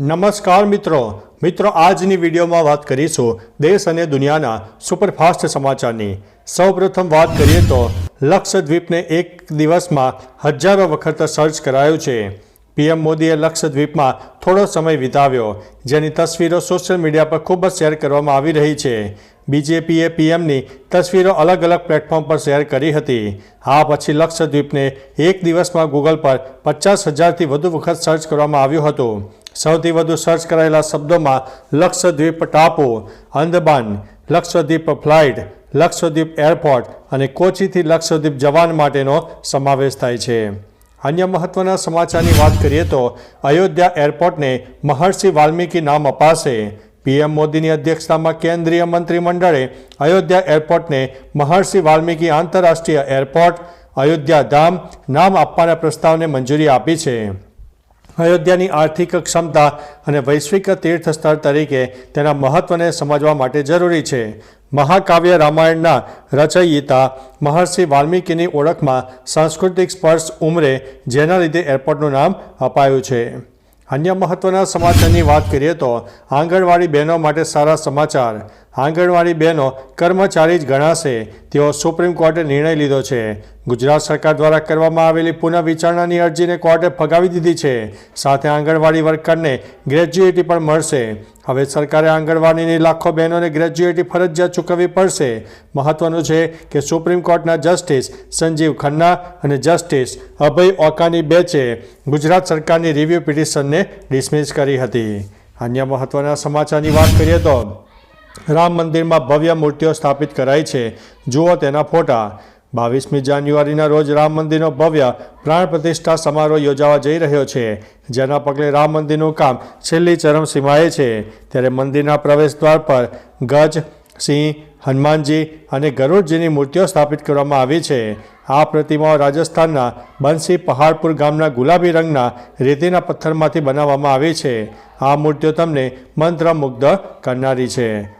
નમસ્કાર મિત્રો. મિત્રો, આજની વિડીયોમાં વાત કરીશું દેશ અને દુનિયાના સુપરફાસ્ટ સમાચારની. સૌપ્રથમ વાત કરીએ તો લક્ષદ્વીપને એક દિવસમાં હજારો વખત સર્ચ કરાયું છે. પીએમ મોદીએ લક્ષદ્વીપમાં થોડો સમય વિતાવ્યો, જેની તસવીરો સોશિયલ મીડિયા પર ખૂબ જ શેર કરવામાં આવી રહી છે. બીજેપીએ પીએમની તસવીરો અલગ અલગ પ્લેટફોર્મ પર શેર કરી હતી. આ પછી લક્ષદ્વીપને એક દિવસમાં ગૂગલ પર પચાસ હજારથી વધુ વખત સર્ચ કરવામાં આવ્યું હતું. સૌથી વધુ સર્ચ કરાયેલા શબ્દોમાં લક્ષદ્વીપ ટાપુ, અંદમાન, લક્ષદ્વીપ ફ્લાઇટ, લક્ષદ્વીપ એરપોર્ટ અને કોચીથી લક્ષદ્વીપ જવાન માટેનો સમાવેશ થાય છે. અન્ય મહત્વના સમાચારની વાત કરીએ તો અયોધ્યા એરપોર્ટને મહર્ષિ વાલ્મીકી નામ અપાશે. પીએમ મોદીની અધ્યક્ષતામાં કેન્દ્રીય મંત્રીમંડળે અયોધ્યા એરપોર્ટને મહર્ષિ વાલ્મીકી આંતરરાષ્ટ્રીય એરપોર્ટ, અયોધ્યા ધામ નામ આપવાના પ્રસ્તાવને મંજૂરી આપી છે. અયોધ્યાની આર્થિક ક્ષમતા અને વૈશ્વિક તીર્થસ્થળ તરીકે તેના મહત્વને સમજવા માટે જરૂરી છે. મહાકાવ્ય રામાયણના રચયિતા મહર્ષિ વાલ્મીકીની ઓળખમાં સાંસ્કૃતિક સ્પર્શ ઉમરે, જેના લીધે એરપોર્ટનું નામ અપાયું છે. અન્ય મહત્વના સમાચારની વાત કરીએ તો આંગણવાડી બહેનો માટે સારા સમાચાર. આંગણવાડી બહેનો કર્મચારી જ ગણાશે. તેવો સુપ્રીમ કોર્ટે નિર્ણય લીધો છે. ગુજરાત સરકાર દ્વારા કરવામાં આવેલી પુનઃવિચારણાની અરજીને કોર્ટે ફગાવી દીધી છે. સાથે આંગણવાડી વર્કરને ગ્રેજ્યુએટી પણ મળશે. હવે સરકારે આંગણવાડીની લાખો બહેનોને ગ્રેજ્યુએટી ફરજિયાત ચૂકવવી પડશે. મહત્વનું છે કે સુપ્રીમ કોર્ટના જસ્ટિસ સંજીવ ખન્ના અને જસ્ટિસ અભય ઓકાની બેચે ગુજરાત સરકારની રિવ્યૂ પિટિશનને ડિસમિસ કરી હતી. અન્ય મહત્વના સમાચારની વાત કરીએ તો રામ મંદિરમાં ભવ્ય મૂર્તિઓ સ્થાપિત કરાઈ છે. જુઓ તેના ફોટા. બાવીસમી જાન્યુઆરીના રોજ રામ મંદિરનો ભવ્ય પ્રાણ પ્રતિષ્ઠા સમારોહ યોજાવા જઈ રહ્યો છે, જેના પગલે રામ મંદિરનું કામ છેલ્લી ચરમસીમાએ છે. ત્યારે મંદિરના પ્રવેશ દ્વાર પર ગજ, સિંહ, હનુમાનજી અને ગરુડજીની મૂર્તિઓ સ્થાપિત કરવામાં આવી છે. આ પ્રતિમાઓ રાજસ્થાનના બંસી પહાડપુર ગામના ગુલાબી રંગના રેતીના પથ્થરમાંથી બનાવવામાં આવી છે. આ મૂર્તિઓ તમને મંત્રમુગ્ધ કરનારી છે.